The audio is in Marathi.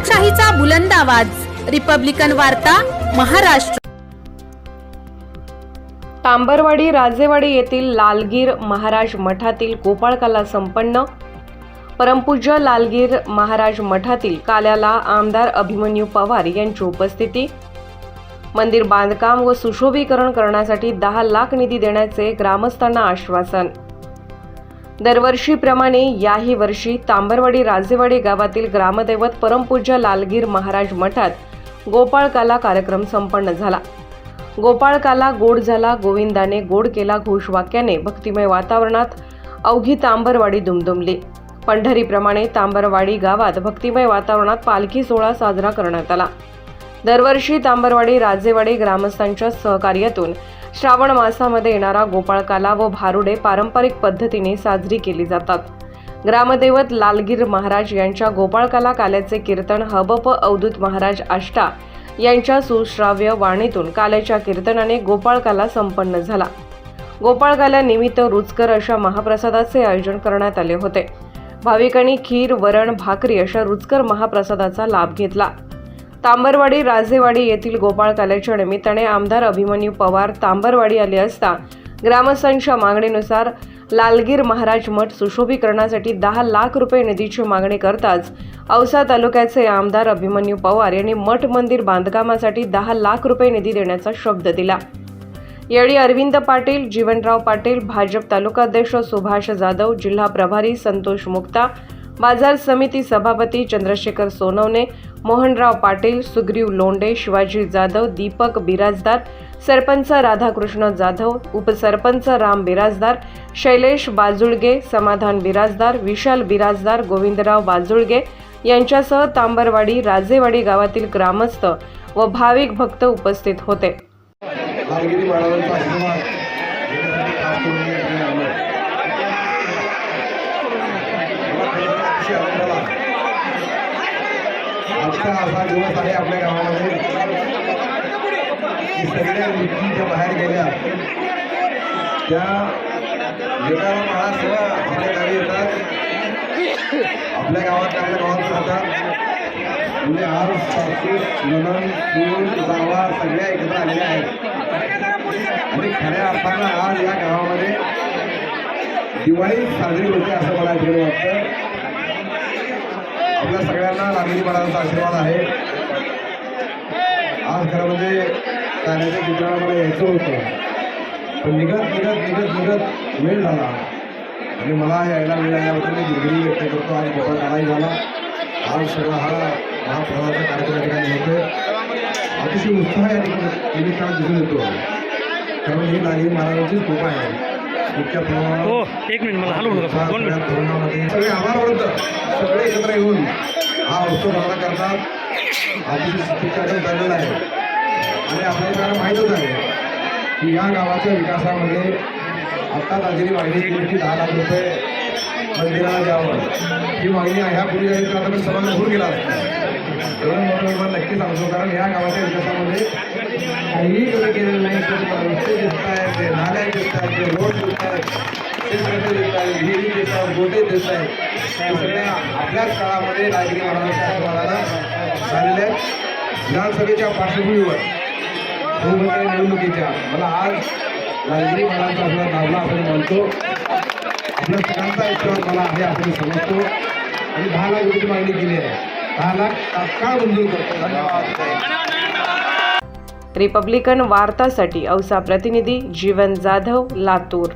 लोकशाहीचा बुलंद आवाज. रिपब्लिकन वार्ता महाराष्ट्र. तांबरवाडी राजेवाडी येथील लालगीर महाराज मठातील गोपाळकाला संपन्न. परमपूज्य लालगीर महाराज मठातील काल्याला आमदार अभिमन्यू पवार यांची उपस्थिती. मंदिर बांधकाम व सुशोभीकरण करण्यासाठी दहा लाख निधी देण्याचे ग्रामस्थांना आश्वासन. दरवर्षीप्रमाणे याही वर्षी तांबरवाडी राजेवाडी गावातील ग्रामदैवत परमपूज्य लालगीर महाराज मठात गोपाळकाला कार्यक्रम संपन्न झाला. गोपाळकाला गोड झाला गोविंदाने गोड केला घोषवाक्याने भक्तिमय वातावरणात अवघी तांबरवाडी दुमदुमली. पंढरीप्रमाणे तांबरवाडी गावात भक्तिमय वातावरणात पालखी सोहळा साजरा करण्यात आला. दरवर्षी तांबरवाडी राजेवाडी ग्रामस्थांच्या सहकार्यातून श्रावण मासामध्ये येणारा गोपाळकाला व भारुडे पारंपरिक पद्धतीने साजरी केली जातात. ग्रामदैवत लालगीर महाराज यांच्या गोपाळकाला काल्याचे कीर्तन हबप अवधूत महाराज आष्टा यांच्या सुश्राव्य वाणीतून काल्याच्या कीर्तनाने गोपाळकाला संपन्न झाला. गोपाळकाला निमित्त रुचकर अशा महाप्रसादाचे आयोजन करण्यात आले होते. भाविकांनी खीर वरण भाकरी अशा रुचकर महाप्रसादाचा लाभ घेतला. तांबरवाडी राजेवाडी येथील गोपाळ कालेच्या निमित्ताने आमदार अभिमन्यू पवार तांबरवाडी आले असता ग्रामस्थांच्या मागणीनुसार लालगीर महाराज मठ सुशोभीकरणासाठी दहा लाख रुपये निधीची मागणी करताच औसा तालुक्याचे आमदार अभिमन्यू पवार यांनी मठ मंदिर बांधकामासाठी दहा लाख रुपये निधी देण्याचा शब्द दिला. यावेळी अरविंद पाटील जीवनराव पाटील भाजप तालुकाध्यक्ष सुभाष जाधव जिल्हा प्रभारी संतोष मुक्ता बाजार समिती सभापती चंद्रशेखर सोनवणे मोहनराव पाटील सुग्रीव लोंडे शिवाजी जाधव दीपक बिराजदार सरपंच राधाकृष्ण जाधव उपसरपंच राम बिराजदार शैलेश बाजुळगे समाधान बिराजदार विशाल बिराजदार गोविंदराव बाजुळगे यांच्यासह तांबरवाडी राजेवाडी गावातील ग्रामस्थ व भाविक भक्त उपस्थित होते. आजचा असा दिवस आहे आपल्या गावामध्ये. सगळ्या गोष्टी ज्या बाहेर गेल्या त्या वेगाला महासभा आपल्या गावी येतात आपल्या गावात आपल्या गावात राहतात म्हणजे आज सासू ननन सून जावा सगळ्या एकत्र आलेल्या आहेत. आणि खऱ्या अर्थानं आज या गावामध्ये दिवाळी साजरी होते असं मला इकडे वाटतं. आपल्या सगळ्यांना लालगिरी महाराजांचा आशीर्वाद आहे. आज खरं म्हणजे कार्याच्या चित्राला मला यायचं होतं. पण निघत निघत निघत निघत वेळ झाला. आणि मला यायला वेळ आल्याबद्दल मी दिलगिरी व्यक्त करतो आणि मोठा काळाही झाला. आज सगळा हा महाप्रवाहाचा कार्यक्रम या ठिकाणी होतो अतिशय उत्साह या ठिकाणी निमित्तानं दिसून येतो. कारण म्हणजे ही नागरी महाराजांचीच कृपा आहे. हो एक मिनिट मला हलवू नका दोन मिनिट. सगळे आभार वृद्ध सगळे एकत्र येऊन हा उत्सव साजरा करतात. अतिशय सुखीकरण झालेलं आहे. आणि आपल्याला माहीतच आहे की या गावाच्या विकासामध्ये आत्ता दाजेरी मागणी केली की दहा लाख रुपये मंदिराला द्यावं ही मागणी ह्या पूर्वी झाली तर आता मी समाज होऊन गेला एवढं मोठं मी मला नक्की सांगतो कारण या गावाच्या विकासामध्ये काहीही कमी केलेलं नाही. तर रस्ते दिसत आहेत ते नाल्या दिसत आहेत ते रस्ते दिसत आहेत विहिरी दिसत आहेत गोटे दिसत आहेत हे सगळे आपल्याच काळामध्ये राजगिरी महाराजांच्या आशीर्वादानं झालेले आहेत विधानसभेच्या पार्श्वभूमीवर बहुमताने निवडणुकीच्या मला आज राजगिरी महाराजांचा आपला लाभला आपण मानतो आपल्या सगळ्यांचा विश्वास मला आहे आपण समजतो. आणि दहा लाख रुपये मागणी केली आहे. दहा लाख तात्काळ मंजूर करतो. धन्यवाद. रिपब्लिकन वार्तासाठी औसा प्रतिनिधी जीवन जाधव लातूर.